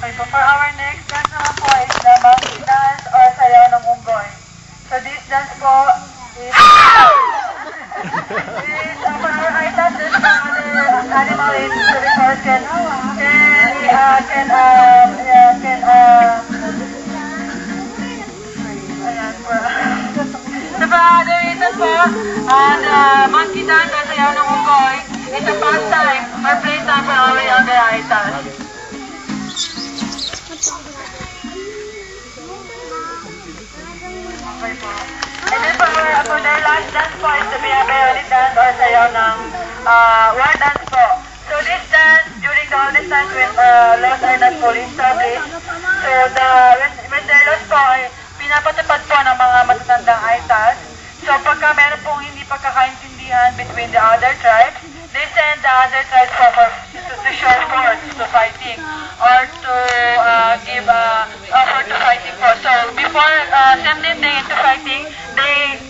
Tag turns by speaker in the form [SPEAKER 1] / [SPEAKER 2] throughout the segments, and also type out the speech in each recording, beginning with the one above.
[SPEAKER 1] Okay po. For our next dance naman po is the monkey dance or sayaw ng unggoy. So this dance po is... is uh, for our items, this animal in the report can, can, uh, can, um, yeah, can, uh, ayan po. So for other reasons po, uh, the monkey dance or sayaw ng unggoy is a pastime or playtime for our younger items. Okay po. For, for their last dance po is the Biyabayani dance or sayaw ng uh, war dance po. So this dance, during the oldest times when uh, laws are not fully established, so the, when, when the laws po ay pinapatupad po ng mga matatandang aitas, so pagka meron pong hindi pagkakaintindihan between the other tribes, they send the other tribes for, for to, to show force to fighting or to uh, give uh, offer to fighting for. So before uh, sending them into fighting,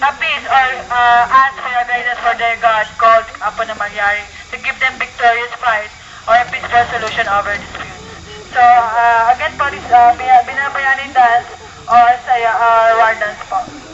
[SPEAKER 1] appease or uh, ask for a guidance for their god called Apo na Malyari to give them victorious fight or a peaceful solution over disputes. So uh, again po, uh, bina- binabayani dance or saya uh, war po.